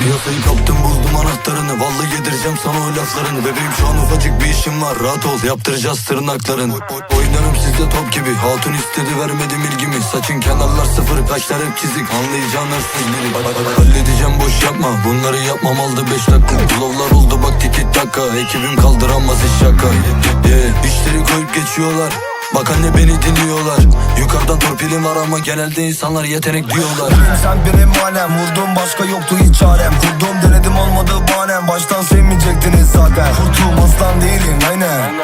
Piyasayı kaptım buldum anahtarını. Vallahi yedireceğim sana o laflarını. Bebeğim şu an ufacık bir işim var. Rahat ol yaptıracağız tırnakların Oy- oy- Oynarım sizde top gibi. Hatun istedi vermedim ilgimi Saçın kenarlar sıfır kaşlar hep çizik. Anlayacağın hırsız biri Halledeceğim boş yapma. Bunları yapmam aldı 5 dakika. Bulovlar oldu bak tiki taka Ekibim kaldıramaz hiç şaka. Yeah, yeah. İşleri koyup geçiyorlar Bak anne beni dinliyorlar. Yukarıdan torpilim var ama genelde insanlar yetenek diyorlar. Sen benim alem Vurdum başka yoktu hiç çarem. Kurdum denedim olmadı bahanem. Baştan sevmeyecektiniz zaten. Kurtum aslan değilim aynen.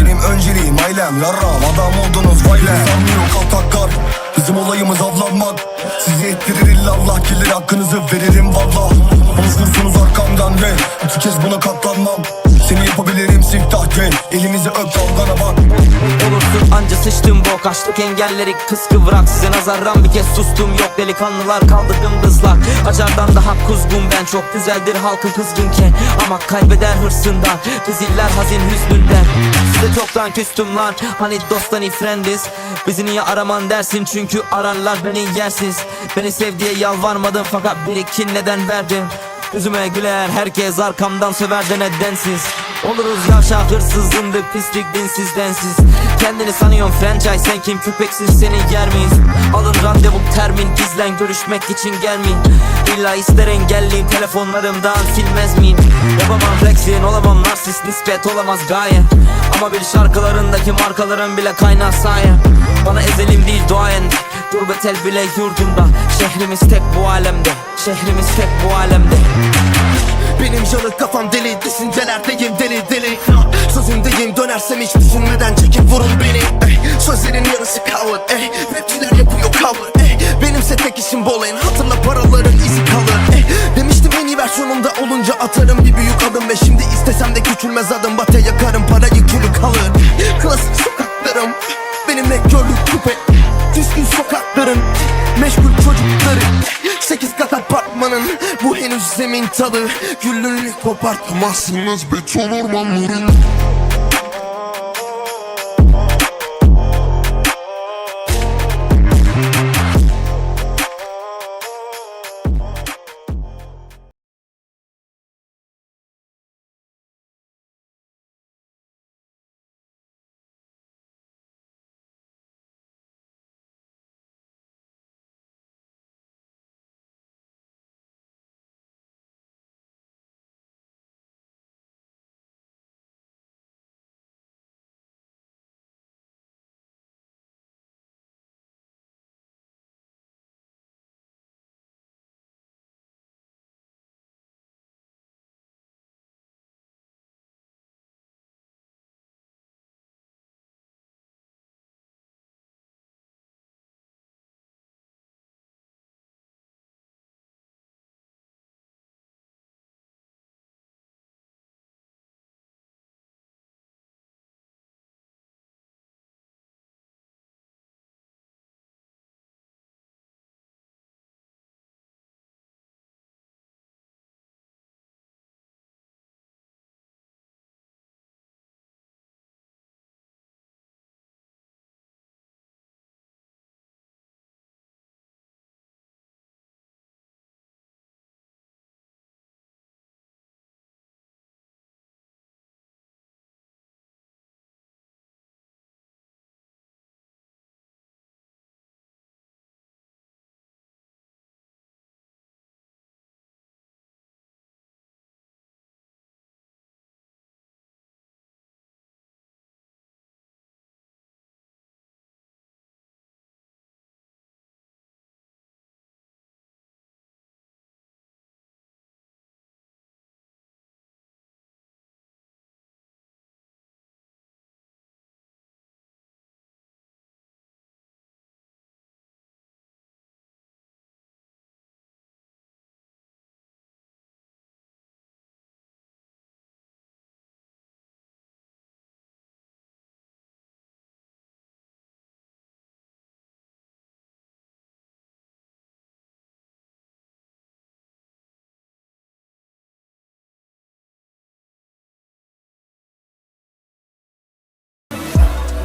Benim önceliğim ailem Yarram. Adam oldunuz vayle Sanmıyor kaltaklar Bizim olayımız avlanmak. Sizi ettirir illallah Gelir hakkınızı veririm valla Konuşursunuz arkamdan ve İki kez buna katlanmam Seni yapabilirim siftah gel. Elimizi öp dalgana bak. Olursun anca sıçtım bok Açtık engelleri kıskıvrak Size nazardan bir kez sustum Yok delikanlılar kaldırdım kızlar Acardan daha kuzgun ben Çok güzeldir halkın kızgınken. Ama kaybeder hırsından Diziller hazin hüznünden. Size çoktan küstüm lan Hani dosttan friendiz Bizi niye araman dersin Çünkü ararlar beni yersiz. Beni sev diye yalvarmadım Fakat bir iki neden verdim. Yüzüme güler herkes arkamdan söver de nedensiz Oluruz yavşak hırsız zındık pislik dinsiz densiz. Kendini sanıyorsun franchise sen kim? Köpeksiz seni yer miyiz? Alın randevu termin gizlen görüşmek için gelmeyin. İlla ister engelliyim telefonlarımdan silmez miyim? Yapamam flexin olamam narsist nispet olamaz gaye. Ama bir şarkılarındaki markaların bile kaynağı saye. Bana ezelim değil duayen Gurbet el bile yurdumda. Şehrimiz tek bu alemde Şehrimiz tek bu alemde Benim yanık kafam deli Düşüncelerdeyim deli deli Sözümdeyim dönersem hiç düşünmeden çekip vurun beni. Sözlerin yarısı ey. Rapçiler yapıyor ey. Benimse tek işim bol kat apartmanın Bu henüz zemin tadı. Güllünü kopartamazsınız beton ormanların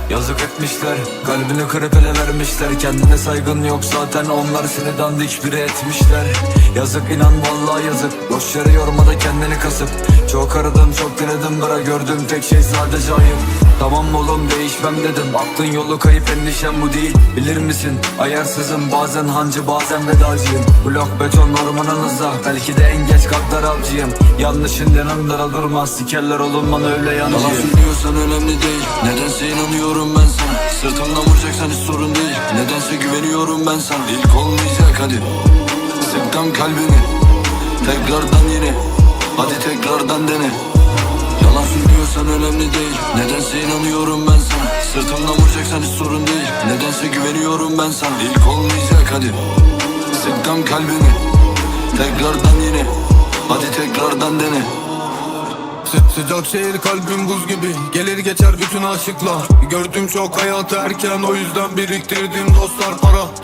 Yazık etmişler Kalbini kırıp ele vermişler. Kendine saygın yok zaten Onlar seni dandik biri etmişler. Yazık inan vallahi yazık Boş yere yorma da kendini kasıp Çok aradım çok denedim Bıra gördüğüm tek şey sadece ayıp. Tamam oğlum değişmem dedim. Aklın yolu kayıp endişem bu değil. Bilir misin? Ayarsızım Bazen hancı bazen vedacıyım. Blok beton ormanınızda Belki de en geç katlar avcıyım. Yanlışın yanında durmaz. Sikerler oğlum bana öyle yancıyım. Yalan söylüyorsan önemli değil. Nedense inanıyorum ben sana. Sırtımdan vuracaksan hiç sorun değil. Nedense güveniyorum ben sana. İlk olmayacak hadi. Sıktım kalbimi. Tekrardan yine Hadi tekrardan dene. Yalan söylüyorsan önemli değil. Nedense inanıyorum ben sana. Sırtımdan vuracaksan hiç sorun değil. Nedense güveniyorum ben sana. İlk olmayacak hadi. Sıktım kalbimi Tekrardan yine. Hadi tekrardan dene. Sı- Sıcak şehir kalbim buz gibi. Gelir geçer bütün aşıklar. Gördüm çok hayatı erken O yüzden biriktirdim dostlar Para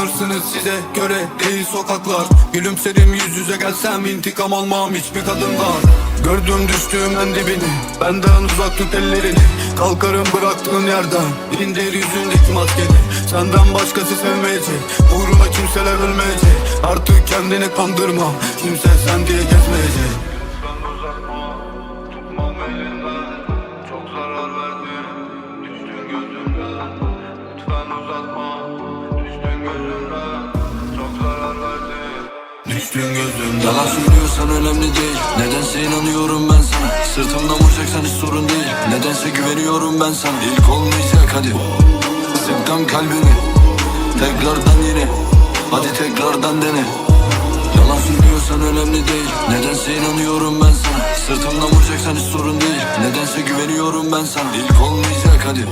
gibi harcanırsınız size göre değil sokaklar. Gülümserim yüz yüze gelsem intikam almam hiçbir kadından Gördüm düştüğüm en dibini Benden uzak tut ellerini. Kalkarım bıraktığın yerden İndir yüzündeki maskeni. Senden başkası sevmeyecek Uğruna kimseler ölmeyecek. Artık kendini kandırma Kimse sen diye gezmeyecek. Lütfen uzatma, tutmam elinden. Çok zarar verdin, düştün gözümden. Lütfen uzatma, Yalan söylüyorsan önemli değil. Nedense inanıyorum ben sana. Sırtımdan vuracaksan hiç sorun değil. Nedense güveniyorum ben sana. İlk olmayacak hadi. Sıktım kalbimi Tekrardan yine. Hadi tekrardan dene. Yalan söylüyorsan önemli değil. Nedense inanıyorum ben sana. Sırtımdan vuracaksan hiç sorun değil. Nedense güveniyorum ben sana. İlk olmayacak hadi.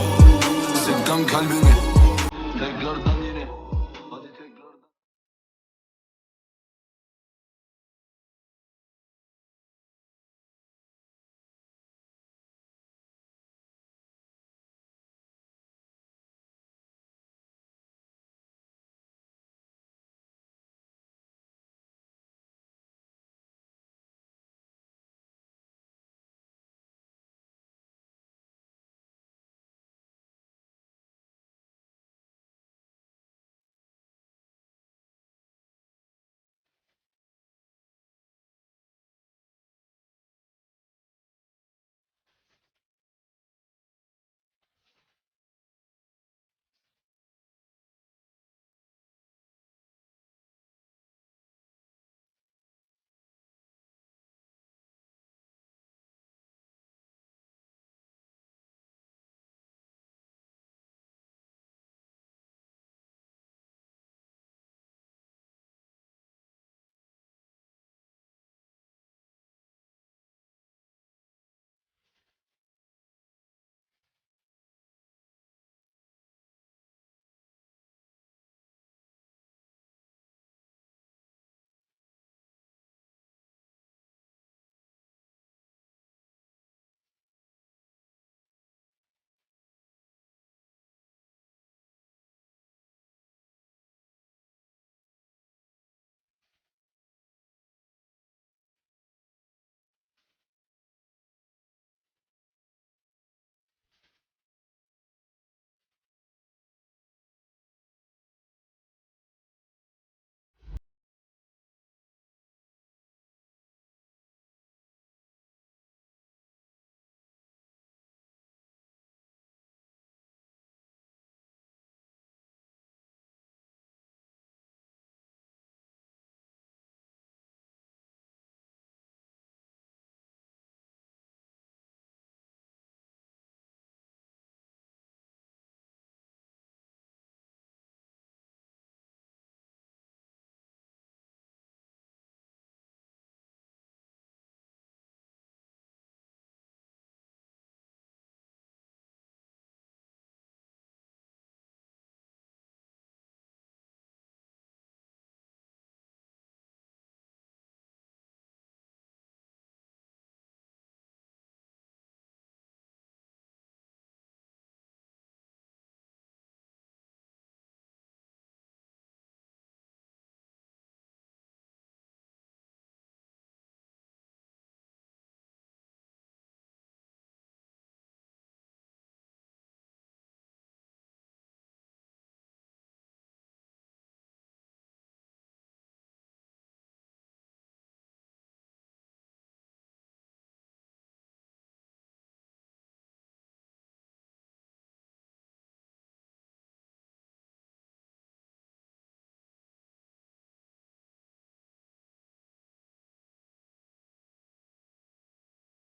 Sıktım kalbimi